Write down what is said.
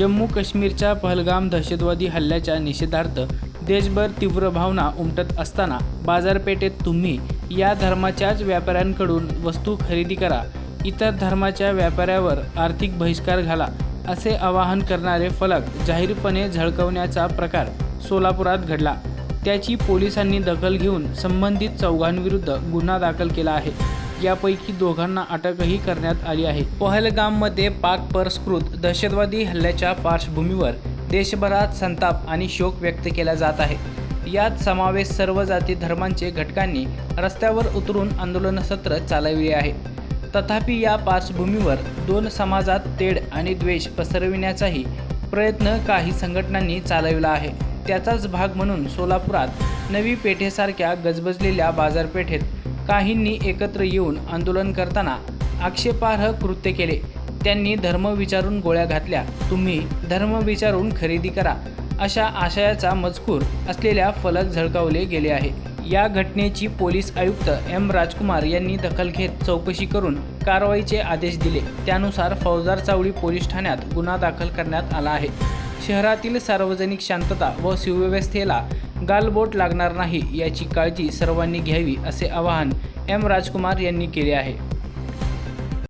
जम्मू काश्मीरच्या पहलगाम दहशतवादी हल्ल्याच्या निषेधार्थ देशभर तीव्र भावना उमटत असताना बाजारपेठेत तुम्ही या धर्माच्याच व्यापाऱ्यांकडून वस्तू खरेदी करा इतर धर्माच्या व्यापाऱ्यावर आर्थिक बहिष्कार घाला असे आवाहन करणारे फलक जाहीरपणे झळकवण्याचा प्रकार सोलापुरात घडला. त्याची पोलिसांनी दखल घेऊन संबंधित चौघांविरुद्ध गुन्हा दाखल केला आहे. यापैकी दोघांना अटकही करण्यात आली आहे. पहलगाममध्ये पाक परस्कृत दहशतवादी हल्ल्याच्या पार्श्वभूमीवर देशभरात संताप आणि शोक व्यक्त केला जात आहे. यात समावेश सर्व जाती धर्मांचे घटकांनी रस्त्यावर उतरून आंदोलन सत्र चालविले आहे. तथापि या पार्श्वभूमीवर दोन समाजात तेढ आणि द्वेष पसरविण्याचाही प्रयत्न काही संघटनांनी चालविला आहे. त्याचाच भाग म्हणून सोलापुरात नवी पेठेसारख्या गजबजलेल्या बाजारपेठेत काहींनी एकत्र येऊन आंदोलन करताना आक्षेपार्ह कृत्य केले. त्यांनी धर्म विचारून गोळ्या घातल्या. तुम्ही धर्म विचारून खरेदी करा अशा आशयाचा मजकूर असलेल्या फलक झळकावले गेले आहे. या घटनेची पोलीस आयुक्त एम. राजकुमार यांनी दखल घेत चौकशी करून कारवाईचे आदेश दिले. त्यानुसार फौजदार चावडी पोलीस ठाण्यात गुन्हा दाखल करण्यात आला आहे. शहरातील सार्वजनिक शांतता व सुव्यवस्थेला गालबोट लागणार नाही याची काळजी सर्वांनी घ्यावी असे आवाहन एम राजकुमार यांनी केले आहे.